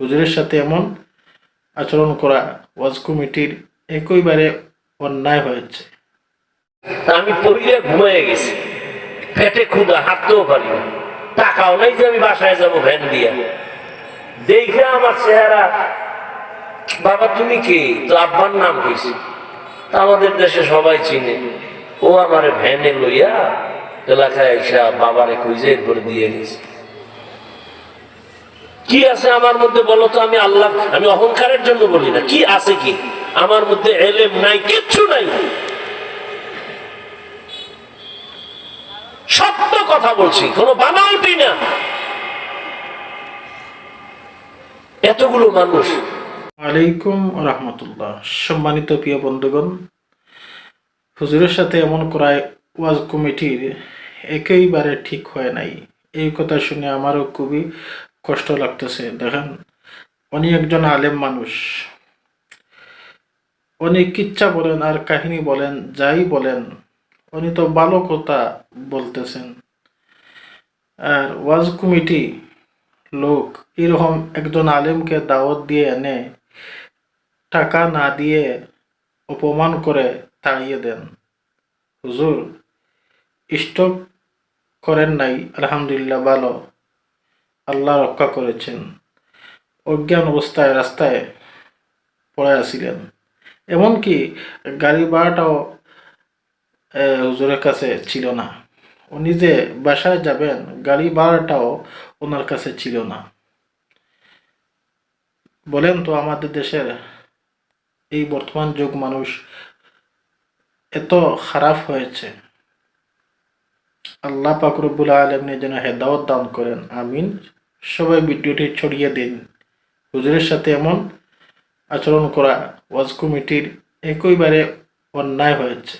হুজুরের সাথে এমন আচরণ করা ওয়াজ কমিটির একইবারে অন্যায় হয়েছে। আমি পড়িয়ে ঘুমিয়ে গেছি। পেটে ক্ষুদা হাঁটতেও পারি টাকাও নাই যে আমি বাসায় যাব ভ্যান দিয়া। দেখে আমার চেহারা, বাবা, তুমি কে? তো আব্বার নাম কইছি আমাদের দেশে সবাই চিনে। ও আমার ভ্যানে লইয়া এলাকায় এসা বাবারে খুঁজে করে দিয়ে গেছে। কি আছে আমার মধ্যে বলো তো? আমি আল্লাহ, আমি অহংকারের জন্য বলি না। কি আছে কি? আমার মধ্যে এলেম নাই, কিচ্ছু নাই। সত্য কথা বলছি, কোনো বানাউটি না। এতগুলো মানুষ। আলাইকুম রহমতুল্লাহ। সম্মানিত প্রিয় বন্ধুগণ, হুজুরের সাথে এমন করায় ওয়াজ কমিটির একেবারে ঠিক হয় নাই। এই কথা শুনে আমারও খুবই কষ্ট লাগতেছে। দেখেন, উনি একজন আলেম মানুষ। উনি কিচ্ছা বলেন, আর কাহিনী বলেন, যাই বলেন, উনি তো ভালো কথা বলতেছেন। আর ওয়াজ কমিটি লোক এরকম একজন আলেমকে দাওয়াত দিয়ে এনে টাকা না দিয়ে অপমান করে তাড়িয়ে দেন। হুজুর স্টক করেন নাই, আলহামদুলিল্লাহ, ভালো। আল্লাহ রক্ষা করেছেন। অজ্ঞান অবস্থায় রাস্তায় পড়ে আসিলেন এমনকি গাড়ি ভাড়াটাও হুজুরের কাছে ছিল না। উনি যে বাসায় যাবেন, গাড়ি ভাড়াটাও ওনার কাছে ছিল না। বলেন তো, আমাদের দেশের এই বর্তমান যুগ মানুষ এত খারাপ হয়েছে। আল্লাহ পাকরবুল আলমনি যেন হেদাওয়াত দান করেন। আমিন। সবাই ভিডিওটি ছড়িয়ে দিন। হুজুরের সাথে এমন আচরণ করা ওয়াজ কমিটির একইবারে অন্যায় হয়েছে।